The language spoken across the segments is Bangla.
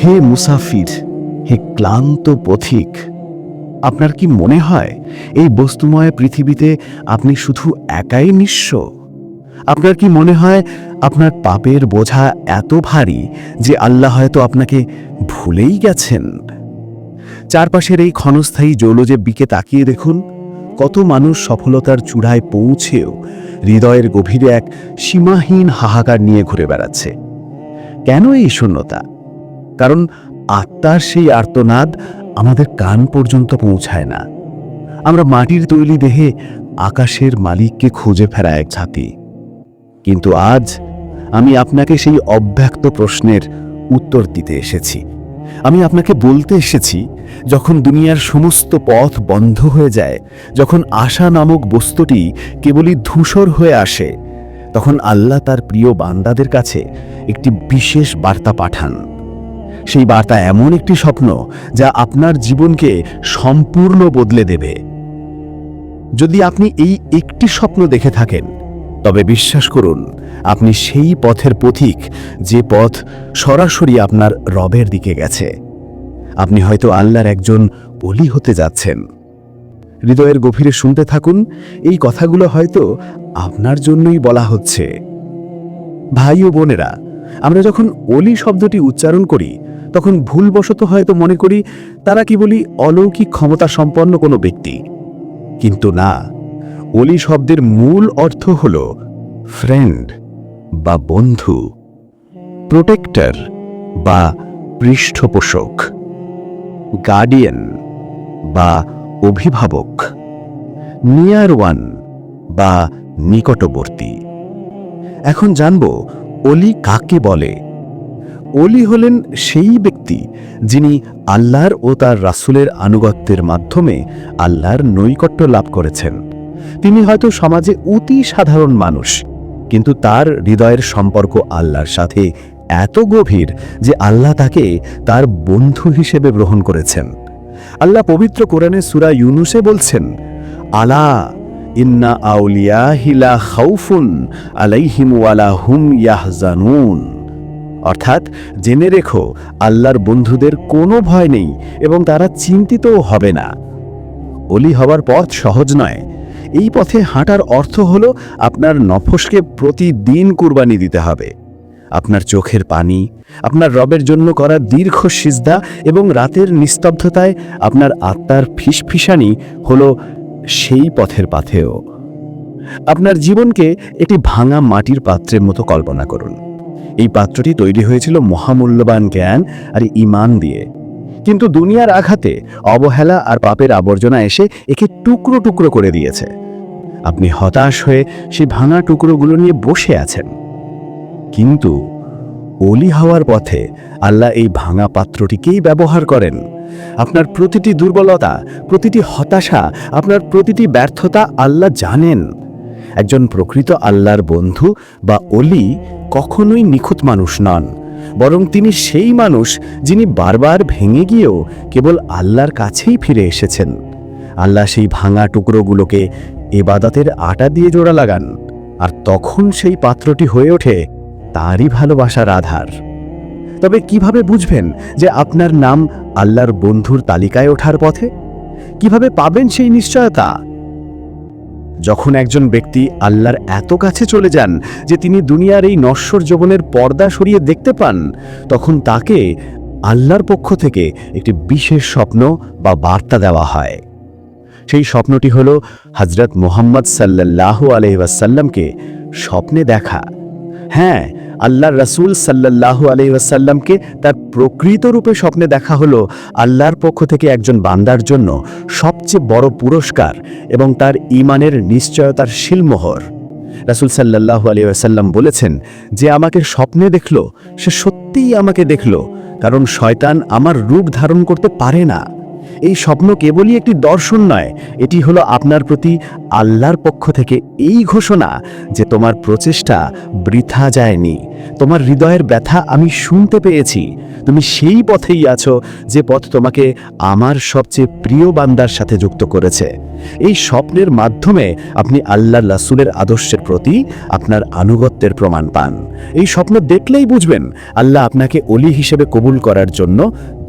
হে মুসাফির, হে ক্লান্ত পথিক, আপনার কি মনে হয় এই বস্তুময় পৃথিবীতে আপনি শুধু একাই নিঃস্ব? আপনার কি মনে হয় আপনার পাপের বোঝা এত ভারী যে আল্লাহ হয়তো আপনাকে ভুলেই গেছেন? চারপাশের এই ক্ষণস্থায়ী জৌলজের বিকে তাকিয়ে দেখুন, কত মানুষ সফলতার চূড়ায় পৌঁছেও হৃদয়ের গভীরে এক সীমাহীন হাহাকার নিয়ে ঘুরে বেড়াচ্ছে। কেন এই শূন্যতা? কারণ আত্মার সেই আর্তনাদ আমাদের কান পর্যন্ত পৌঁছায় না। আমরা মাটির তৈরি দেহে আকাশের মালিককে খুঁজে ফেরা এক ছাতি কিন্তু আজ আমি আপনাকে সেই অব্যক্ত প্রশ্নের উত্তর দিতে এসেছি। আমি আপনাকে বলতে এসেছি, যখন দুনিয়ার সমস্ত পথ বন্ধ হয়ে যায়, যখন আশা নামক বস্তুটি কেবলই ধূসর হয়ে আসে তখন আল্লাহ তার প্রিয় বান্দাদের কাছে একটি বিশেষ বার্তা পাঠান। সেই বার্তা এমন একটি স্বপ্ন যা আপনার জীবনকে সম্পূর্ণ বদলে দেবে। যদি আপনি এই একটি স্বপ্ন দেখে থাকেন, তবে বিশ্বাস করুন, আপনি সেই পথের পথিক যে পথ সরাসরি আপনার রবের দিকে গেছে। আপনি হয়তো আল্লাহর একজন বলি হতে যাচ্ছেন। হৃদয়ের গভীরে শুনতে থাকুন, এই কথাগুলো হয়তো আপনার জন্যই বলা হচ্ছে। ভাই ও বোনেরা, আমরা যখন অলি শব্দটি উচ্চারণ করি, তখন ভুলবশত হয়তো মনে করি তারা কি বলি অলৌকিক ক্ষমতা সম্পন্ন কোনো ব্যক্তি। কিন্তু না অলি শব্দের মূল অর্থ হল ফ্রেন্ড বা বন্ধু প্রোটেক্টর বা পৃষ্ঠপোষক গার্ডিয়ান বা অভিভাবক নিয়ার ওয়ান বা নিকটবর্তী। এখন জানব অলি কাকে বলে। অলি হলেন সেই ব্যক্তি যিনি আল্লাহর ও তার রাসূলের আনুগত্যের মাধ্যমে আল্লাহর নৈকট্য লাভ করেছেন। তিনি হয়তো সমাজে অতি সাধারণ মানুষ, কিন্তু তার হৃদয়ের সম্পর্ক আল্লাহর সাথে এত গভীর যে আল্লাহ তাকে তার বন্ধু হিসেবে গ্রহণ করেছেন। আল্লাহ পবিত্র কোরআনে সূরা ইউনুসে বলছেন, আলা ইন্না আউলিয়া হিলা খাউফুন আলাইহিম ওয়ালা হুম ইয়াহজানুন। অর্থাৎ, জেনে রেখো, আল্লাহর বন্ধুদের কোনো ভয় নেই এবং তারা চিন্তিতও হবে না। অলি হবার পথ সহজ নয়। এই পথে হাঁটার অর্থ হল আপনার নফসকে প্রতিদিন কুরবানি দিতে হবে। আপনার চোখের পানি আপনার রবের জন্য করা দীর্ঘ সিজদা এবং রাতের নিস্তব্ধতায় আপনার আত্মার ফিসফিসানি হল সেই পথের পাথেও আপনার জীবনকে একটি ভাঙা মাটির পাত্রের মতো কল্পনা করুন। এই পাত্রটি তৈরি হয়েছিল মহামূল্যবান জ্ঞান আর ইমান দিয়ে। কিন্তু দুনিয়ার আঘাতে অবহেলা আর পাপের আবর্জনা এসে একে টুকরো টুকরো করে দিয়েছে। আপনি হতাশ হয়ে সেই ভাঙা টুকরোগুলো নিয়ে বসে আছেন। কিন্তু অলি হওয়ার পথে আল্লাহ এই ভাঙা পাত্রটিকেই ব্যবহার করেন। আপনার প্রতিটি দুর্বলতা, প্রতিটি হতাশা, আপনার প্রতিটি ব্যর্থতা আল্লাহ জানেন। একজন প্রকৃত আল্লাহর বন্ধু বা অলি কখনোই নিখুঁত মানুষ নন, বরং তিনি সেই মানুষ যিনি বারবার ভেঙে গিয়েও কেবল আল্লাহর কাছেই ফিরে এসেছেন। আল্লাহ সেই ভাঙা টুকরোগুলোকে এবাদাতের আটা দিয়ে জোড়া লাগান, আর তখন সেই পাত্রটি হয়ে ওঠে তারই ভালোবাসার আধার তবে কীভাবে বুঝবেন যে আপনার নাম আল্লাহর বন্ধুর তালিকায় ওঠার পথে? কীভাবে পাবেন সেই নিশ্চয়তা? যখন একজন ব্যক্তি আল্লাহর এত কাছে চলে যান যে তিনি দুনিয়ার এই নশ্বর যৌবনের পর্দা সরিয়ে দেখতে পান, তখন তাকে আল্লাহর পক্ষ থেকে একটি বিশেষ স্বপ্ন বা বার্তা দেওয়া হয়। সেই স্বপ্নটি হল হজরত মোহাম্মদ সাল্লাল্লাহু আলহিবাসাল্লামকে স্বপ্নে দেখা। হ্যাঁ আল্লাহর রাসূল সাল্লাল্লাহু আলহিবাসাল্লামকে তার প্রকৃত রূপে স্বপ্নে দেখা হলো আল্লাহর পক্ষ থেকে একজন বান্দার জন্য সবচেয়ে বড় পুরস্কার এবং তার ইমানের নিশ্চয়তার শিলমোহর। রাসূল সাল্লাল্লাহু আলহিহাসাল্লাম বলেছেন, যে আমাকে স্বপ্নে দেখল, সে সত্যিই আমাকে দেখল, কারণ শয়তান আমার রূপ ধারণ করতে পারে না। এই স্বপ্ন কেবলই একটি দর্শন নয়, এটি হলো আপনার প্রতি আল্লাহর পক্ষ থেকে এই ঘোষণা যে তোমার প্রচেষ্টা বৃথা যায়নি। তোমার হৃদয়ের ব্যথা আমি শুনতে পেয়েছি। তুমি সেই পথেই আছো যে পথ তোমাকে আমার সবচেয়ে প্রিয় বান্দার সাথে যুক্ত করেছে। এই স্বপ্নের মাধ্যমে আপনি আল্লাহ রাসূলের আদর্শের প্রতি আপনার আনুগত্যের প্রমাণ পান। এই স্বপ্ন দেখলেই বুঝবেন, আল্লাহ আপনাকে অলি হিসেবে কবুল করার জন্য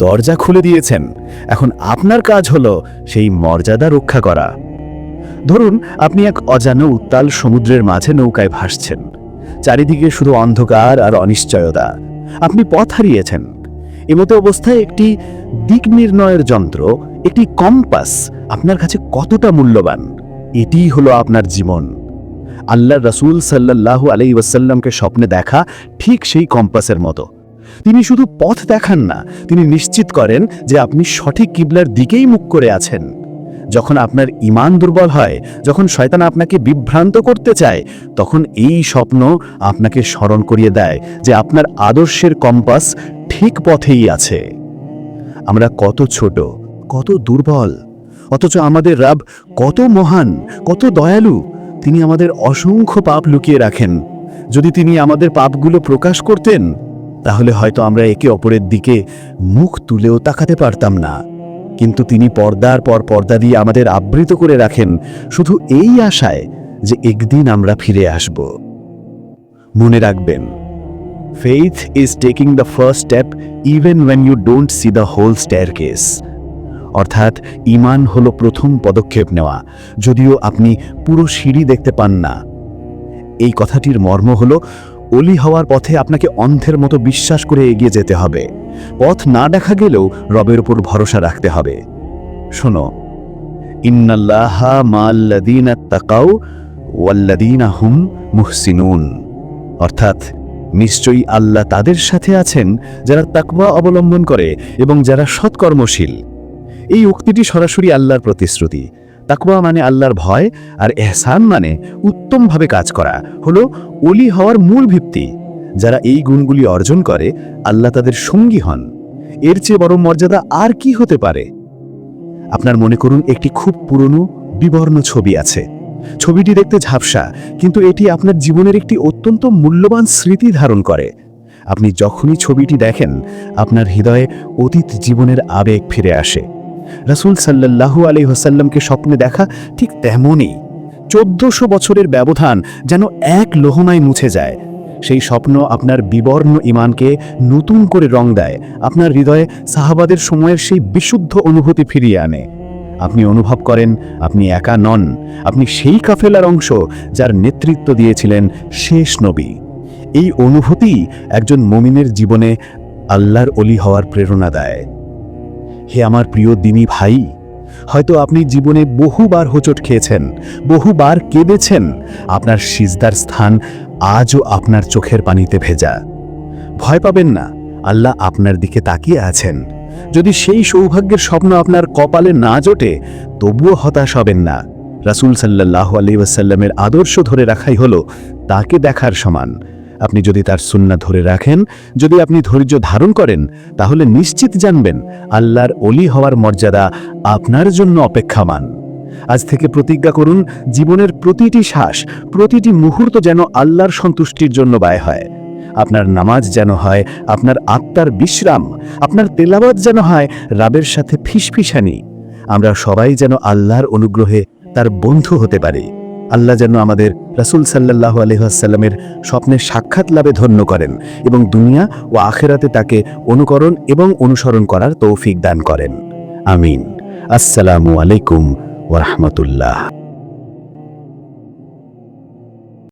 দরজা খুলে দিয়েছেন। এখন আপনার কাজ হলো সেই মর্যাদা রক্ষা করা। ধরুন, আপনি এক অজানা উত্তাল সমুদ্রের মাঝে নৌকায় ভাসছেন। চারিদিকে শুধু অন্ধকার আর অনিশ্চয়তা। আপনি পথ হারিয়েছেন। এমতো অবস্থায় একটি দিক নির্ণয়ের যন্ত্র, একটি কম্পাস আপনার কাছে কতটা মূল্যবান? এটিই হলো আপনার জীবন। আল্লাহ রসুল সাল্লাল্লাহু আলাই ওয়াসাল্লামকে স্বপ্নে দেখা ঠিক সেই কম্পাসের মতো। তিনি শুধু পথ দেখান না, তিনি নিশ্চিত করেন যে আপনি সঠিক কিবলার দিকেই মুখ করে আছেন। যখন আপনার ইমান দুর্বল হয়, যখন শয়তান আপনাকে বিভ্রান্ত করতে চায়, তখন এই স্বপ্ন আপনাকে স্মরণ করিয়ে দেয় যে আপনার আদর্শের কম্পাস ঠিক পথেই আছে। আমরা কত ছোট, কত দুর্বল, অথচ আমাদের রাব কত মহান, কত দয়ালু, তিনি আমাদের অসংখ্য পাপ লুকিয়ে রাখেন। যদি তিনি আমাদের পাপগুলো প্রকাশ করতেন তাহলে হয়তো আমরা একে অপরের দিকে মুখ তুলেও তাকাতে পারতাম না। কিন্তু তিনি পর্দার পর পর্দা দিয়ে আমাদের আবৃত করে রাখেন শুধু এই আশায় যে একদিন আমরা ফিরে আসব। মনে রাখবেন faith is taking the first step even when you don't see the whole staircase অর্থাৎ, ইমান হলো প্রথম পদক্ষেপ নেওয়া, যদিও আপনি পুরো সিঁড়ি দেখতে পান না। এই কথাটির মর্ম হলো অলি হওয়ার পথে আপনাকে অন্ধের মতো বিশ্বাস করে এগিয়ে যেতে হবে। পথ না দেখা গেলেও রবের উপর ভরসা রাখতে হবে। শোনো মুহসিনুন। অর্থাৎ, নিশ্চয়ই আল্লাহ তাদের সাথে আছেন যারা তাকওয়া অবলম্বন করে এবং যারা সৎকর্মশীল। এই উক্তিটি সরাসরি আল্লাহর প্রতিশ্রুতি। তাকওয়া মানে আল্লাহর ভয় আর এহসান মানে উত্তমভাবে কাজ করা, হলো অলি হওয়ার মূল ভিত্তি। যারা এই গুণগুলি অর্জন করে, আল্লাহ তাদের সঙ্গী হন। এর চেয়ে বড় মর্যাদা আর কি হতে পারে? আপনার মনে করুন একটি খুব পুরনো, বিবর্ণ ছবি আছে। ছবিটি দেখতে ঝাপসা, কিন্তু এটি আপনার জীবনের একটি অত্যন্ত মূল্যবান স্মৃতি ধারণ করে। আপনি যখনই ছবিটি দেখেন, আপনার হৃদয়ে অতীত জীবনের আবেগ ফিরে আসে। রাসূল সাল্লাল্লাহু আলাইহি হোসাল্লামকে স্বপ্নে দেখা ঠিক তেমনই। চোদ্দশো বছরের ব্যবধান যেন এক লোহনায় মুছে যায়। সেই স্বপ্ন আপনার বিবর্ণ ইমানকে নতুন করে রং দেয়, আপনার হৃদয়ে সাহাবাদের সময়ের সেই বিশুদ্ধ অনুভূতি ফিরিয়ে আনে। আপনি অনুভব করেন, আপনি একা নন, আপনি সেই কাফেলার অংশ যার নেতৃত্ব দিয়েছিলেন শেষ নবী। এই অনুভূতি একজন মমিনের জীবনে আল্লাহর অলি হওয়ার প্রেরণা দেয়। হে আমার প্রিয় দিনী ভাই, হয়তো আপনি জীবনে বহুবার হোঁচট খেয়েছেন, বহুবার কেঁদেছেন, আপনার সিজদার স্থান আজও আপনার চোখের পানিতে ভেজা। ভয় পাবেন না, আল্লাহ আপনার দিকে তাকিয়ে আছেন। যদি সেই সৌভাগ্যের স্বপ্ন আপনার কপালে না জোটে, তবুও হতাশ হবেন না। রাসূল সাল্লাল্লাহু আলাইহি ওয়াসাল্লামের আদর্শ ধরে রাখাই হলো, তাকে দেখার সমান। আপনি যদি তার সুন্না ধরে রাখেন, যদি আপনি ধৈর্য ধারণ করেন, তাহলে নিশ্চিত জানবেন আল্লাহর অলি হওয়ার মর্যাদা আপনার জন্য অপেক্ষামান। আজ থেকে প্রতিজ্ঞা করুন, জীবনের প্রতিটি শ্বাস, প্রতিটি মুহূর্ত যেন আল্লাহর সন্তুষ্টির জন্য ব্যয় হয়। আপনার নামাজ যেন হয়, আপনার আত্মার বিশ্রাম, আপনার তেলাবাদ যেন হয়, রাবের সাথে ফিসফিসানি। আমরা সবাই যেন আল্লাহর অনুগ্রহে তার বন্ধু হতে পারি। আল্লাহ যেন আমাদের রাসুল সাল্লাহ আলহাসাল্লামের স্বপ্নে স্বপ্নের সাক্ষাৎ লাভে ধন্য করেন এবং দুনিয়া ও আখেরাতে তাকে অনুকরণ এবং অনুসরণ করার তৌফিক দান করেন। আমিন। আসসালামু আলাইকুম ওয়া রাহমাতুল্লাহ।